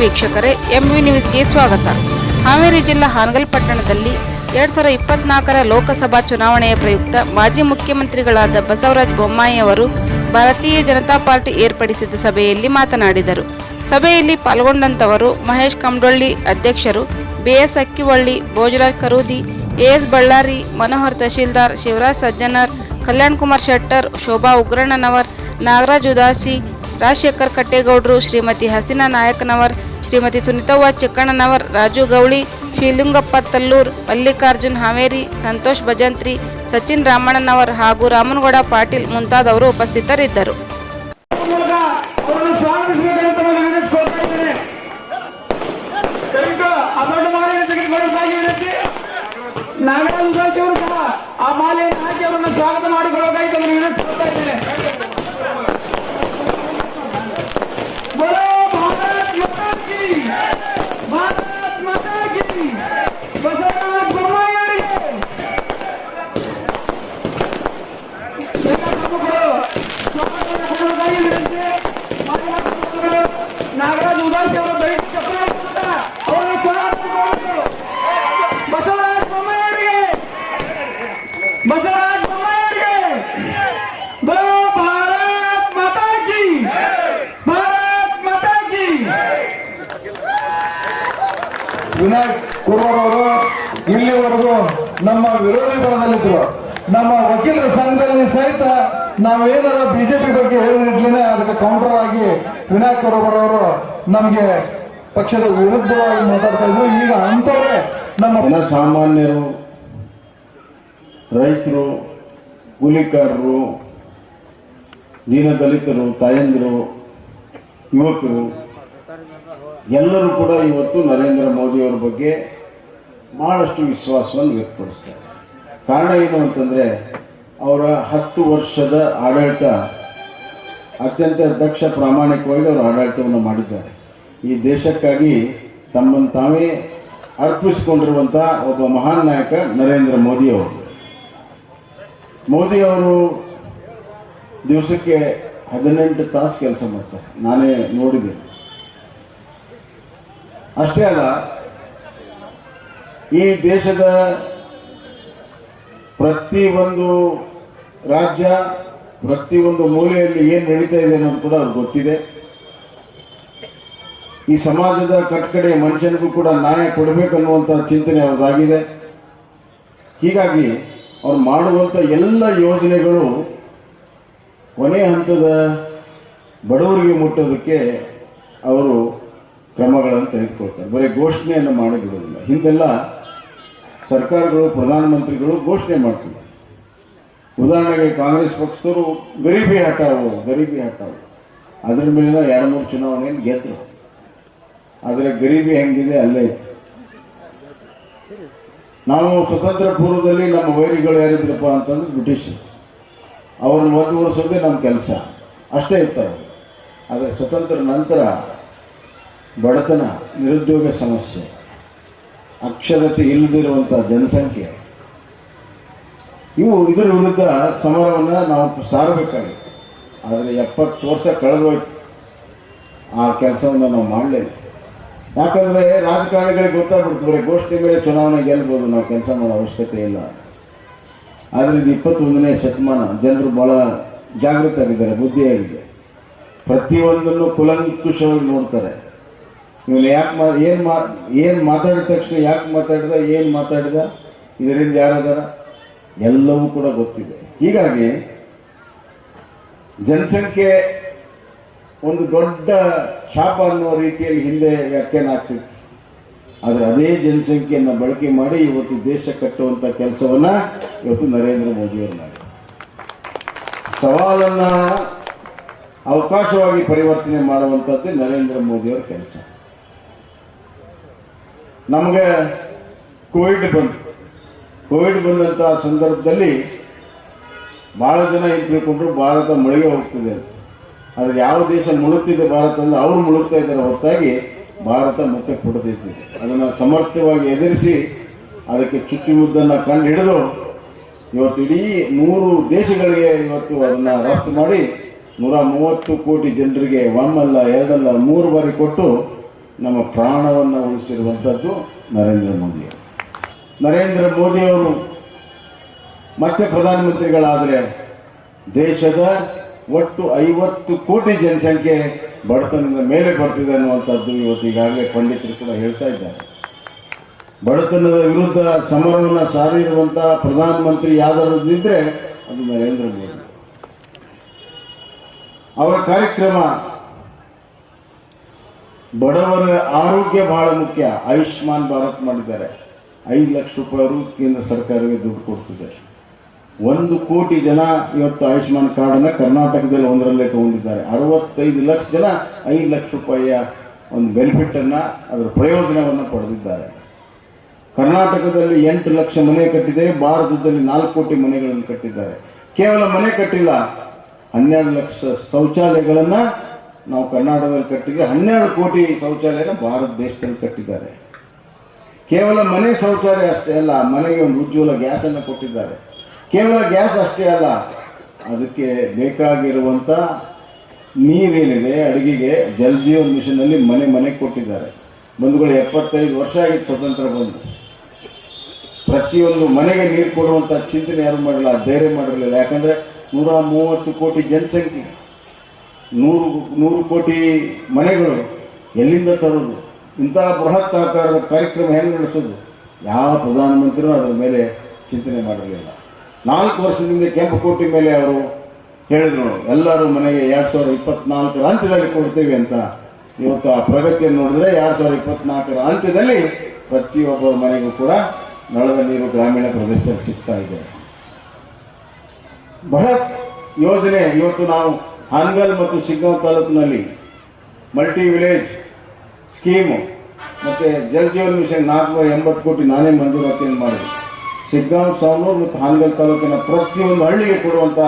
ವೀಕ್ಷಕರೇ, ಎಂವಿ ನ್ಯೂಸ್ಗೆ ಸ್ವಾಗತ. ಹಾವೇರಿ ಜಿಲ್ಲಾ ಹಾನಗಲ್ ಪಟ್ಟಣದಲ್ಲಿ ಎರಡ್ ಸಾವಿರದ ಇಪ್ಪತ್ನಾಲ್ಕರ ಲೋಕಸಭಾ ಚುನಾವಣೆಯ ಪ್ರಯುಕ್ತ ಮಾಜಿ ಮುಖ್ಯಮಂತ್ರಿಗಳಾದ ಬಸವರಾಜ ಬೊಮ್ಮಾಯಿ ಅವರು ಭಾರತೀಯ ಜನತಾ ಪಾರ್ಟಿ ಏರ್ಪಡಿಸಿದ ಸಭೆಯಲ್ಲಿ ಮಾತನಾಡಿದರು. ಸಭೆಯಲ್ಲಿ ಪಾಲ್ಗೊಂಡಂತವರು ಮಹೇಶ್ ಕಮಡೊಳ್ಳಿ ಅಧ್ಯಕ್ಷರು, ಬಿಎಸ್ ಅಕ್ಕಿವಳ್ಳಿ ಭೋಜರಾಜ್ ಕರೂದಿ ಎಎಸ್ ಬಳ್ಳಾರಿ, ಮನೋಹರ್ ತಹಶೀಲ್ದಾರ್, ಶಿವರಾಜ್ ಸಜ್ಜನರ್, ಕಲ್ಯಾಣ್ ಕುಮಾರ್ ಶೆಟ್ಟರ್, ಶೋಭಾ ಉಗ್ರಣ್ಣನವರ್, ನಾಗರಾಜ್ ಉದಾಸಿ, ರಾಜಶೇಖರ್ ಕಟ್ಟೇಗೌಡರು, ಶ್ರೀಮತಿ ಹಸೀನಾ ನಾಯಕನವರ್ ಶ್ರೀಮತಿ ಸುನೀತವ್ವ ಚಿಕ್ಕಣ್ಣನವರ್ ರಾಜು ಗೌಳಿ ಶ್ರೀಲಿಂಗಪ್ಪ ತಲ್ಲೂರ್, ಮಲ್ಲಿಕಾರ್ಜುನ್ ಹಾವೇರಿ, ಸಂತೋಷ್ ಭಜಂತ್ರಿ, ಸಚಿನ್ ರಾಮಣ್ಣನವರ್ ಹಾಗೂ ರಾಮನಗೌಡ ಪಾಟೀಲ್ ಮುಂತಾದವರು ಉಪಸ್ಥಿತರಿದ್ದರು. ಉದಾಸಿ ಅವರು ಸಹ ಆ ಮಾಲೆಯನ್ನು ಹಾಕಿ ಅವರನ್ನು ಸ್ವಾಗತ ಮಾಡಿಕೊಳ್ಳಬೇಕಾಗಿ ವಿನಾಯಕ್ ಕುರ್ವರ್ ಅವರು ಇಲ್ಲಿವರೆಗೂ ನಮ್ಮ ವಿರೋಧಿ ಬಲದಲ್ಲಿದ್ದರು ನಮ್ಮ ವಕೀಲರ ಸಂಘದಲ್ಲಿ ಸಹಿತ ನಾವೇನಾರ ಬಿಜೆಪಿ ಬಗ್ಗೆ ಹೇಳಿದ್ಲೇನೆ ಅದಕ್ಕೆ ಕೌಂಟರ್ ಆಗಿ ವಿನಾಯಕ್ ಕುರ್ವರ್ ಅವರು ನಮ್ಗೆ ಪಕ್ಷದ ವಿರುದ್ಧವಾಗಿ ಮಾತಾಡ್ತಾ ಇದ್ರು. ಈಗ ಅಂತವೇ ನಮ್ಮ ಸಾಮಾನ್ಯರು, ರೈತರು, ಕೂಲಿಕಾರರು ದೀನದಲಿತರು ತಾಯಂದಿರು, ಯುವಕರು ಎಲ್ಲರೂ ಕೂಡ ಇವತ್ತು ನರೇಂದ್ರ ಮೋದಿಯವರ ಬಗ್ಗೆ ಬಹಳಷ್ಟು ವಿಶ್ವಾಸವನ್ನು ವ್ಯಕ್ತಪಡಿಸ್ತಾರೆ. ಕಾರಣ ಏನು ಅಂತಂದರೆ, ಅವರ ಹತ್ತು ವರ್ಷದ ಆಡಳಿತ, ಅತ್ಯಂತ ದಕ್ಷ ಪ್ರಾಮಾಣಿಕವಾಗಿ ಅವರು ಆಡಳಿತವನ್ನು ಮಾಡಿದ್ದಾರೆ. ಈ ದೇಶಕ್ಕಾಗಿ ತಮ್ಮನ್ನು ತಾವೇ ಅರ್ಪಿಸಿಕೊಂಡಿರುವಂಥ ಒಬ್ಬ ಮಹಾನ್ ನಾಯಕ ನರೇಂದ್ರ ಮೋದಿ ಅವರು. ಮೋದಿ ಅವರು ದಿವಸಕ್ಕೆ ಹದಿನೆಂಟು ತಾಸು ಕೆಲಸ ಮಾಡ್ತಾರೆ. ನಾನೇ ನೋಡಿದೆ. ಅಷ್ಟೇ ಅಲ್ಲ, ಈ ದೇಶದ ಪ್ರತಿ ಒಂದು ರಾಜ್ಯ, ಪ್ರತಿಯೊಂದು ಮೂಲೆಯಲ್ಲಿ ಏನು ನಡೀತಾ ಇದೆ ಅನ್ನೋದು ಕೂಡ ಅವ್ರಿಗೆ ಗೊತ್ತಿದೆ. ಈ ಸಮಾಜದ ಕಟ್ಕಡೆ ಮನುಷ್ಯನಿಗೂ ಕೂಡ ನ್ಯಾಯ ಕೊಡಬೇಕನ್ನುವಂಥ ಚಿಂತನೆ ಅವ್ರದ್ದಾಗಿದೆ ಹೀಗಾಗಿ ಅವ್ರು ಮಾಡುವಂಥ ಎಲ್ಲ ಯೋಜನೆಗಳು ಕೊನೆ ಹಂತದ ಬಡವರಿಗೆ ಮುಟ್ಟೋದಕ್ಕೆ ಅವರು ಕ್ರಮಗಳನ್ನು ತೆಗೆದುಕೊಳ್ತಾರೆ ಬರೀ ಘೋಷಣೆಯನ್ನು ಮಾಡಿ ಬಿಡೋದಿಲ್ಲ ಹಿಂದೆಲ್ಲ ಸರ್ಕಾರಗಳು, ಪ್ರಧಾನಮಂತ್ರಿಗಳು ಘೋಷಣೆ ಮಾಡ್ತಿದ್ರು ಉದಾಹರಣೆಗೆ ಕಾಂಗ್ರೆಸ್ ಪಕ್ಷದವರು ಗರೀಬಿ ಹಟಾವು ಗರೀಬಿ ಹಟಾವು ಅದ್ರ ಮೇಲಿನ ಎರಡು ಮೂರು ಚುನಾವಣೆಯನ್ನು ಗೆದ್ರು. ಆದರೆ ಗರೀಬಿ ಹೆಂಗಿದೆ? ಅಲ್ಲೇ ಇತ್ತು ನಾವು ಸ್ವತಂತ್ರ ಪೂರ್ವದಲ್ಲಿ ನಮ್ಮ ವೈರಿಗಳು ಯಾರಿದ್ರಪ್ಪ ಅಂತಂದ್ರೆ ಬ್ರಿಟಿಷ್ ಅವ್ರನ್ನ ಮುಂದುವರಿಸೋದೇ ನಮ್ಮ ಕೆಲಸ. ಅಷ್ಟೇ ಇರ್ತಾರೆ ಆದರೆ ಸ್ವತಂತ್ರ ನಂತರ ಬಡತನ ನಿರುದ್ಯೋಗ ಸಮಸ್ಯೆ, ಅಕ್ಷರತೆ ಇಲ್ಲದಿರುವಂಥ ಜನಸಂಖ್ಯೆ, ಇವು ಇದರ ವಿರುದ್ಧ ಸಮರವನ್ನು ನಾವು ಸಾರಬೇಕಾಗಿತ್ತು ಆದರೆ ಎಪ್ಪತ್ತು ವರ್ಷ ಕಳೆದೋಯ್ತು. ಆ ಕೆಲಸವನ್ನು ನಾವು ಮಾಡಲಿಲ್ಲ ಯಾಕಂದರೆ ರಾಜಕಾರಣಿಗಳಿಗೆ ಗೊತ್ತಾಗ್ಬಿಡ್ತಾರೆ ಬರೀ ಘೋಷಣೆ ಮೇಲೆ ಚುನಾವಣೆ ಗೆಲ್ಬೋದು, ನಾವು ಕೆಲಸ ಮಾಡೋ ಅವಶ್ಯಕತೆ ಇಲ್ಲ. ಆದರೆ ಇದು ಇಪ್ಪತ್ತೊಂದನೇ ಶತಮಾನ, ಜನರು ಭಾಳ ಜಾಗೃತರಾಗಿದ್ದಾರೆ ಬುದ್ಧಿಯಾಗಿದೆ ಪ್ರತಿಯೊಂದನ್ನು ಕುಲಂಕುಷವಾಗಿ ನೋಡ್ತಾರೆ. ಇವನು ಯಾಕೆ ಮಾ, ಏನು ಮಾ, ಏನು ಮಾತಾಡಿದ ತಕ್ಷಣ ಯಾಕೆ ಮಾತಾಡಿದ, ಏನು ಮಾತಾಡಿದ, ಇದರಿಂದ ಯಾರದಾರ? ಎಲ್ಲವೂ ಕೂಡ ಗೊತ್ತಿದೆ. ಹೀಗಾಗಿ ಜನಸಂಖ್ಯೆ ಒಂದು ದೊಡ್ಡ ಶಾಪ ಅನ್ನೋ ರೀತಿಯಲ್ಲಿ ಹಿಂದೆ ವ್ಯಾಖ್ಯಾನ ಆಗ್ತಿತ್ತು. ಆದರೆ ಅದೇ ಜನಸಂಖ್ಯೆಯನ್ನು ಬಳಕೆ ಮಾಡಿ ಇವತ್ತು ದೇಶ ಕಟ್ಟುವಂಥ ಕೆಲಸವನ್ನು ಇವತ್ತು ನರೇಂದ್ರ ಮೋದಿಯವರು ಮಾಡಿ ಸವಾಲನ್ನು ಅವಕಾಶವಾಗಿ ಪರಿವರ್ತನೆ ಮಾಡುವಂಥದ್ದೇ ನರೇಂದ್ರ ಮೋದಿಯವರ ಕೆಲಸ. ನಮಗೆ ಕೋವಿಡ್ ಬಂತು. ಕೋವಿಡ್ ಬಂದಂಥ ಸಂದರ್ಭದಲ್ಲಿ ಭಾಳ ಜನ ಏನು ಭಾರತ ಮುಳುಗೆ ಹೋಗ್ತಿದೆ ಅಂತ. ಆದರೆ ಯಾವ ದೇಶ ಮುಳುಗ್ತಿದೆ ಭಾರತ ಅಂದ್ರೆ ಅವರು ಮುಳುಗ್ತಾ ಇದ್ದಾರೆ ಹೊರತಾಗಿ ಭಾರತ ಮತ್ತೆ ಕೊಡದಿತ್ತು ಅದನ್ನು ಸಮರ್ಥವಾಗಿ ಎದುರಿಸಿ ಅದಕ್ಕೆ ಚುಚ್ಚುಮುದ್ದನ್ನು ಕಂಡು ಹಿಡಿದು ಇವತ್ತು ಇಡೀ ನೂರು ದೇಶಗಳಿಗೆ ಇವತ್ತು ಅದನ್ನು ರಫ್ತು ಮಾಡಿ ನೂರ ಮೂವತ್ತು ಕೋಟಿ ಜನರಿಗೆ ಒಮ್ಮಲ್ಲ ಎರಡಲ್ಲ, ಮೂರು ಬಾರಿ ಕೊಟ್ಟು ನಮ್ಮ ಪ್ರಾಣವನ್ನು ಉಳಿಸಿರುವಂಥದ್ದು ನರೇಂದ್ರ ಮೋದಿ ನರೇಂದ್ರ ಮೋದಿಯವರು ಮತ್ತೆ ಪ್ರಧಾನಮಂತ್ರಿಗಳಾದರೆ ದೇಶದ ಒಟ್ಟು ಐವತ್ತು ಕೋಟಿ ಜನಸಂಖ್ಯೆ ಬಡತನದ ಮೇಲೆ ಬರ್ತಿದೆ ಅನ್ನುವಂಥದ್ದು ಇವತ್ತು ಈಗಾಗಲೇ ಪಂಡಿತರು ಕೂಡ ಹೇಳ್ತಾ ಇದ್ದಾರೆ. ಬಡತನದ ವಿರುದ್ಧ ಸಮರವನ್ನು ಸಾರಿರುವಂಥ ಪ್ರಧಾನಮಂತ್ರಿ ಯಾವ್ದಾದ್ರು ಇದ್ದರೆ ಅದು ನರೇಂದ್ರ ಮೋದಿ. ಅವರ ಕಾರ್ಯಕ್ರಮ ಬಡವರ ಆರೋಗ್ಯ ಬಹಳ ಮುಖ್ಯ. ಆಯುಷ್ಮಾನ್ ಭಾರತ್ ಮಾಡಿದ್ದಾರೆ. ಐದು ಲಕ್ಷ ರೂಪಾಯಿ ಕೇಂದ್ರ ಸರ್ಕಾರಕ್ಕೆ ದುಡ್ಡು ಕೊಡ್ತಿದೆ. ಒಂದು ಕೋಟಿ ಜನ ಇವತ್ತು ಆಯುಷ್ಮಾನ್ ಕಾರ್ಡನ್ನು ಕರ್ನಾಟಕದಲ್ಲಿ ಒಂದರಲ್ಲೇ ತಗೊಂಡಿದ್ದಾರೆ. ಅರವತ್ತೈದು ಲಕ್ಷ ಜನ ಐದು ಲಕ್ಷ ರೂಪಾಯಿಯ ಒಂದು ಬೆನಿಫಿಟನ್ನು ಅದರ ಪ್ರಯೋಜನವನ್ನು ಪಡೆದಿದ್ದಾರೆ. ಕರ್ನಾಟಕದಲ್ಲಿ ಎಂಟು ಲಕ್ಷ ಮನೆ ಕಟ್ಟಿದೆ. ಭಾರತದಲ್ಲಿ ನಾಲ್ಕು ಕೋಟಿ ಮನೆಗಳನ್ನು ಕಟ್ಟಿದ್ದಾರೆ. ಕೇವಲ ಮನೆ ಕಟ್ಟಿಲ್ಲ, ಹನ್ನೆರಡು ಲಕ್ಷ ಶೌಚಾಲಯಗಳನ್ನು ನಾವು ಕರ್ನಾಟಕದಲ್ಲಿ ಕಟ್ಟಿದ್ರೆ ಹನ್ನೆರಡು ಕೋಟಿ ಶೌಚಾಲಯನ ಭಾರತ ದೇಶದಲ್ಲಿ ಕಟ್ಟಿದ್ದಾರೆ. ಕೇವಲ ಮನೆ ಶೌಚಾಲಯ ಅಷ್ಟೇ ಅಲ್ಲ, ಮನೆಗೆ ಒಂದು ಉಜ್ವಲ ಗ್ಯಾಸನ್ನು ಕೊಟ್ಟಿದ್ದಾರೆ. ಕೇವಲ ಗ್ಯಾಸ್ ಅಷ್ಟೇ ಅಲ್ಲ, ಅದಕ್ಕೆ ಬೇಕಾಗಿರುವಂಥ ನೀರೇನಿದೆ, ಅಡುಗೆಗೆ ಜಲ್ ಜೀವನ್ ಮಿಷನಲ್ಲಿ ಮನೆ ಮನೆಗೆ ಕೊಟ್ಟಿದ್ದಾರೆ. ಬಂಧುಗಳು, ಎಪ್ಪತ್ತೈದು ವರ್ಷ ಆಗಿತ್ತು ಸ್ವತಂತ್ರ ಬಂದು ಪ್ರತಿಯೊಂದು ಮನೆಗೆ ನೀರು ಕೊಡುವಂಥ ಚಿಂತನೆ ಯಾರು ಮಾಡಲ್ಲ ಧೈರ್ಯ ಮಾಡಿರಲಿಲ್ಲ ಯಾಕಂದರೆ ನೂರ ಮೂವತ್ತು ಕೋಟಿ ಜನಸಂಖ್ಯೆ. ನೂರು ನೂರು ಕೋಟಿ ಮನೆಗಳು ಎಲ್ಲಿಂದ ತರೋದು? ಇಂತಹ ಬೃಹತ್ ಆಕಾರದ ಕಾರ್ಯಕ್ರಮ ಹೆಂಗೆ ನಡೆಸೋದು? ಯಾವ ಪ್ರಧಾನಮಂತ್ರಿಯೂ ಅದರ ಮೇಲೆ ಚಿಂತನೆ ಮಾಡಿರಲಿಲ್ಲ ನಾಲ್ಕು ವರ್ಷದಿಂದ ಕೆಂಪುಕೋಟೆ ಮೇಲೆ ಅವರು ಹೇಳಿದ್ರು ಎಲ್ಲರೂ ಮನೆಗೆ ಎರಡು ಸಾವಿರದ ಇಪ್ಪತ್ನಾಲ್ಕರ ಅಂತ್ಯದಲ್ಲಿ ಕೊಡ್ತೇವೆ ಅಂತ. ಇವತ್ತು ಆ ಪ್ರಗತಿಯನ್ನು ನೋಡಿದ್ರೆ ಎರಡು ಸಾವಿರದ ಇಪ್ಪತ್ನಾಲ್ಕರ ಅಂತ್ಯದಲ್ಲಿ ಪ್ರತಿಯೊಬ್ಬರ ಮನೆಗೂ ಕೂಡ ನಳದ ನೀರು ಗ್ರಾಮೀಣ ಪ್ರದೇಶದಲ್ಲಿ ಸಿಗ್ತಾ ಇದೆ. ಬೃಹತ್ ಯೋಜನೆ ಇವತ್ತು ನಾವು ಹಾನಗಲ್ ಮತ್ತು ಶಿಗ್ಗಾಂವ್ ತಾಲೂಕಿನಲ್ಲಿ ಮಲ್ಟಿ ವಿಲೇಜ್ ಸ್ಕೀಮು ಮತ್ತು ಜಲ್ ಜೀವನ್ ಮಿಷನ್ ನಾಲ್ಕುನೂರ ಎಂಬತ್ತು ಕೋಟಿ ನಾನೇ ಮಂಜೂರಾತಿಯನ್ನು ಮಾಡಿದೆ ಶಿಗ್ಗಾಂವ್, ಸಾವನೂರು ಮತ್ತು ಹಾನಗಲ್ ತಾಲೂಕಿನ ಪ್ರತಿಯೊಂದು ಹಳ್ಳಿಗೆ ಕೊಡುವಂಥ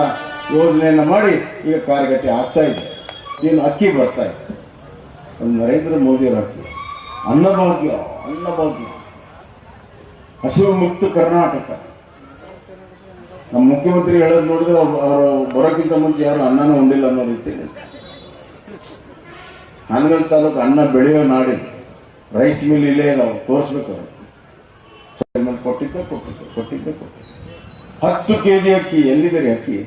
ಯೋಜನೆಯನ್ನು ಮಾಡಿ ಈಗ ಕಾರ್ಯಗತಿ ಆಗ್ತಾ ಇದೆ. ಏನು ಅಕ್ಕಿ ಬರ್ತಾ ಇದೆ. ಅದು ನರೇಂದ್ರ ಮೋದಿಯವರ ಅಕ್ಕಿ ಅನ್ನಭಾಗ್ಯ ಅನ್ನಭಾಗ್ಯ. ಹಸಿವು ಮುಕ್ತ ಕರ್ನಾಟಕ. ನಮ್ಮ ಮುಖ್ಯಮಂತ್ರಿ ಹೇಳೋದು ನೋಡಿದ್ರೆ ಅವ್ರು ಬರೋಕ್ಕಿಂತ ಮುಂಚೆ ಯಾರು ಅನ್ನನೂ ಹೊಂದಿಲ್ಲ ಅನ್ನೋ ರೀತಿ. ಹಾನಗಲ್ ತಾಲೂಕು ಅನ್ನ ಬೆಳೆಯೋ ನಾಡಿ ರೈಸ್ ಮಿಲ್ ಇಲ್ಲೇ ನಾವು ತೋರಿಸ್ಬೇಕು ಕೊಟ್ಟಿದ್ದೆ ಕೊಟ್ಟಿದ್ದೆ ಕೊಟ್ಟಿದ್ದೆ ಕೊಟ್ಟಿದ್ದೆ. ಹತ್ತು ಕೆ ಜಿ ಅಕ್ಕಿ, ಎಲ್ಲಿದ್ದೀರಿ ಅಕ್ಕಿ?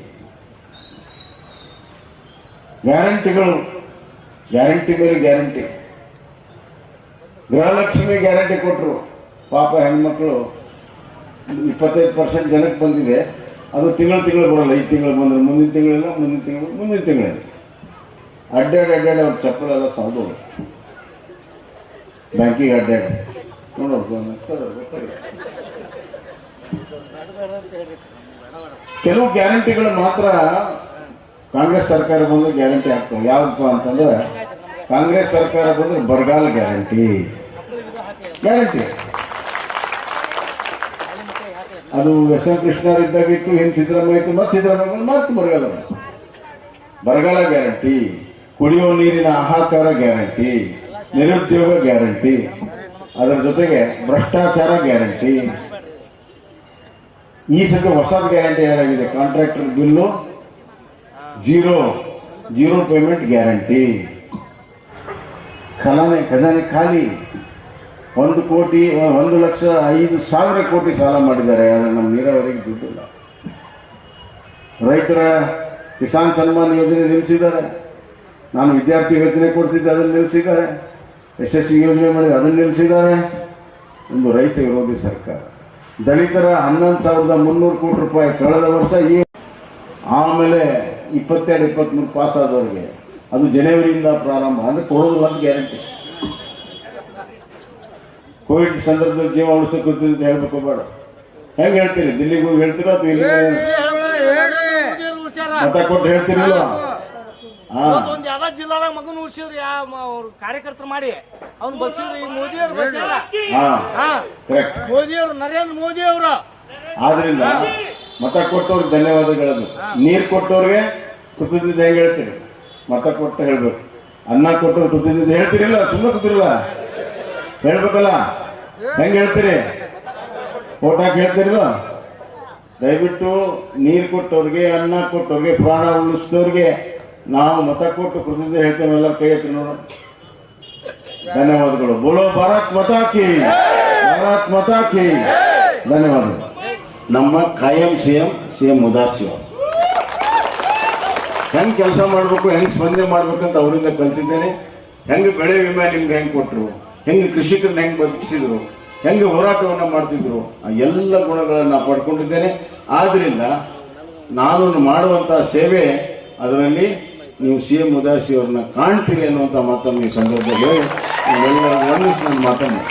ಗ್ಯಾರಂಟಿಗಳು. ಗ್ಯಾರಂಟಿ ಮೇಲೆ ಗ್ಯಾರಂಟಿ. ಗೃಹಲಕ್ಷ್ಮಿ ಗ್ಯಾರಂಟಿ ಕೊಟ್ಟರು ಪಾಪ ಹೆಣ್ಮಕ್ಳು ಇಪ್ಪತ್ತೈದು ಪರ್ಸೆಂಟ್ ಜನಕ್ಕೆ ಬಂದಿದೆ. ಅದು ತಿಂಗಳು ತಿಂಗಳು ಬರೋಲ್ಲ. ಈ ತಿಂಗಳು ಬಂದ್ರೆ ಮುಂದಿನ ತಿಂಗಳಿಲ್ಲ, ಮುಂದಿನ ತಿಂಗಳು, ಮುಂದಿನ ತಿಂಗಳಿಲ್ಲ. ಅಡ್ಡಾಡಿ ಅಡ್ಡಾಡಿ ಅವ್ರ ಚಪ್ಪಲೆಲ್ಲ ಸೌದು ಬ್ಯಾಂಕಿಗೆ ಅಡ್ಡಾಡಿ. ಕೆಲವು ಗ್ಯಾರಂಟಿಗಳು ಮಾತ್ರ ಕಾಂಗ್ರೆಸ್ ಸರ್ಕಾರ ಬಂದು ಗ್ಯಾರಂಟಿ ಆಗ್ತವೆ ಯಾವಪ್ಪ ಅಂತಂದ್ರೆ ಕಾಂಗ್ರೆಸ್ ಸರ್ಕಾರ ಬಂದ್ರೆ ಬರಗಾಲ ಗ್ಯಾರಂಟಿ. ಗ್ಯಾರಂಟಿ. ಅದು ಎಸ್ ಎಂ ಕೃಷ್ಣವ್ರು ಇದ್ದಾಗ ಇತ್ತು ಹಿಂದೆ ಸಿದ್ದರಾಮಯ್ಯ ಇತ್ತು ಮತ್ತೆ ಸಿದ್ದರಾಮಯ್ಯ ಮತ್ತೆ ಬರಗಾಲ ಬರಗಾಲ ಗ್ಯಾರಂಟಿ ಕುಡಿಯುವ ನೀರಿನ ಆಹಾಕಾರ ಗ್ಯಾರಂಟಿ, ನಿರುದ್ಯೋಗ ಗ್ಯಾರಂಟಿ, ಅದರ ಜೊತೆಗೆ ಭ್ರಷ್ಟಾಚಾರ ಗ್ಯಾರಂಟಿ. ಈ ಸತಿ ಹೊಸ ಗ್ಯಾರಂಟಿ ಏನಾಗಿದೆ? Contractor bill, zero zero payment guarantee. ಖಜಾನೆ ಖಾಲಿ. ಒಂದು ಕೋಟಿ, ಒಂದು ಲಕ್ಷ ಐದು ಸಾವಿರ ಕೋಟಿ ಸಾಲ ಮಾಡಿದ್ದಾರೆ, ಆದರೆ ನಮ್ಮ ನೀರಾವರಿಗೆ ದುಡ್ಡಿಲ್ಲ. ರೈತರ ಕಿಸಾನ್ ಸನ್ಮಾನ್ ಯೋಜನೆ ನಿಲ್ಲಿಸಿದ್ದಾರೆ ನಾನು ವಿದ್ಯಾರ್ಥಿ ಯೋಜನೆ ಕೊಡ್ತಿದ್ದೆ, ಅದನ್ನು ನಿಲ್ಲಿಸಿದ್ದಾರೆ ಯಶಸ್ವಿ ಯೋಜನೆ ಮಾಡಿ ಅದನ್ನು ನಿಲ್ಲಿಸಿದ್ದಾರೆ ಒಂದು ರೈತ ವಿರೋಧಿ ಸರ್ಕಾರ. ದಲಿತರ ಹನ್ನೊಂದು ಸಾವಿರದ ಮುನ್ನೂರು ಕೋಟಿ ರೂಪಾಯಿ ಕಳೆದ ವರ್ಷ ಈ ಆಮೇಲೆ ಇಪ್ಪತ್ತೆರಡು ಇಪ್ಪತ್ತ್ಮೂರು ಪಾಸ್ ಆದವರಿಗೆ ಅದು ಜನವರಿಯಿಂದ ಪ್ರಾರಂಭ, ಅಂದರೆ ಕೊಡೋದು ಒಂದು ಗ್ಯಾರಂಟಿ. ಕೋವಿಡ್ ಸಂದರ್ಭದಲ್ಲಿ ಜೀವ ಉಳಿಸಕ್ಕೆ ಅಂತ ಹೇಳ್ಬೇಕು ಬೇಡ. ಹೆಂಗೆ ಹೇಳ್ತೀರಿ? ದಿಲ್ಲಿಗೆ ಹೋಗಿ ಹೇಳ್ತೀರಾ ಅಥವಾ ಇಲ್ಲಿ ಮತ ಕೊಟ್ಟು ಹೇಳ್ತೀರಲ್ಲ ಒಂದ್ ಯಾವ್ದೋ ಜಿಲ್ಲಾದಾಗ ಮಗನ್ ಉಳ್ಸಿವ್ರಿ ಅವ್ರ ಕಾರ್ಯಕರ್ತರು ಮಾಡಿ. ಅವ್ನು ಬಸ್ಸಿವ್ರಿ ಈ ಮೋದಿ ಅವ್ರು ಮೋದಿ ಅವ್ರು ನರೇಂದ್ರ ಮೋದಿ ಅವರು ಆದ್ರಿಂದ ಮತ ಕೊಟ್ಟವ್ರಿಗೆ ಧನ್ಯವಾದಗಳನ್ನು ನೀರು ಕೊಟ್ಟವ್ರಿಗೆ ಕೃತಜ್ಞತೆ ಹೆಂಗೆ ಹೇಳ್ತೀರಿ? ಮತ ಕೊಟ್ಟು ಹೇಳ್ಬೇಕು. ಅನ್ನ ಕೊಟ್ಟವ್ರು ಕೃತಜ್ಞತೆ ಹೇಳ್ತೀರಿಲ್ಲ? ಸುಮ್ಮನೆ ಕೂತಿರಲ್ಲ? ಹೇಳ್ಬೇಕಲ್ಲ? ಹೆಂಗೆ ಹೇಳ್ತೀರಿ? ಓಟ್ ಹಾಕಿ ದಯವಿಟ್ಟು ನೀರು ಕೊಟ್ಟವ್ರಿಗೆ, ಅನ್ನ ಕೊಟ್ಟವ್ರಿಗೆ, ಪ್ರಾಣ ಉಳಿಸಿದವ್ರಿಗೆ ನಾವು ಮತ ಕೊಟ್ಟು ಕೃತಜ್ಞತೆ ಹೇಳ್ತೇವೆ ಎಲ್ಲ ಕೈ ಎತ್ತಿ ನೋಡೋಣ ಧನ್ಯವಾದಗಳು. ಬೋಲೋ ಭಾರತ್ ಮತಾಕಿ ಭಾರತ್ ಮತಾಕಿ ಧನ್ಯವಾದಗಳು. ನಮ್ಮ ಕಾಯಂ C M C M Udasi ಹೆಂಗ್ ಕೆಲಸ ಮಾಡ್ಬೇಕು, ಹೆಂಗ್ ಸ್ಪಂದನೆ ಮಾಡ್ಬೇಕಂತ ಅವರಿಂದ ಕಲ್ತಿದ್ದೇನೆ. ಹೆಂಗ್ ಬೆಳೆ ವಿಮೆ ನಿಮ್ಗೆ ಹೆಂಗ್ ಕೊಟ್ರು? ಹೆಂಗ್ ಕೃಷಿಕರನ್ನ ಹೆಂಗೆ ಬದುಕಿಸಿದ್ರು, ಹೆಂಗೆ ಹೋರಾಟವನ್ನು ಮಾಡ್ತಿದ್ರು, ಆ ಎಲ್ಲ ಗುಣಗಳನ್ನು ಪಡ್ಕೊಂಡಿದ್ದೇನೆ. ಆದ್ದರಿಂದ ನಾನು ಮಾಡುವಂಥ ಸೇವೆ ಅದರಲ್ಲಿ ನೀವು ಸಿ ಎಂ ಉದಾಸಿ ಅವ್ರನ್ನ ಕಾಣ್ತೀರಿ ಅನ್ನುವಂಥ ಮಾತನ್ನು ಈ ಸಂದರ್ಭದಲ್ಲಿ ನಾನು ಮಾತನ್ನು.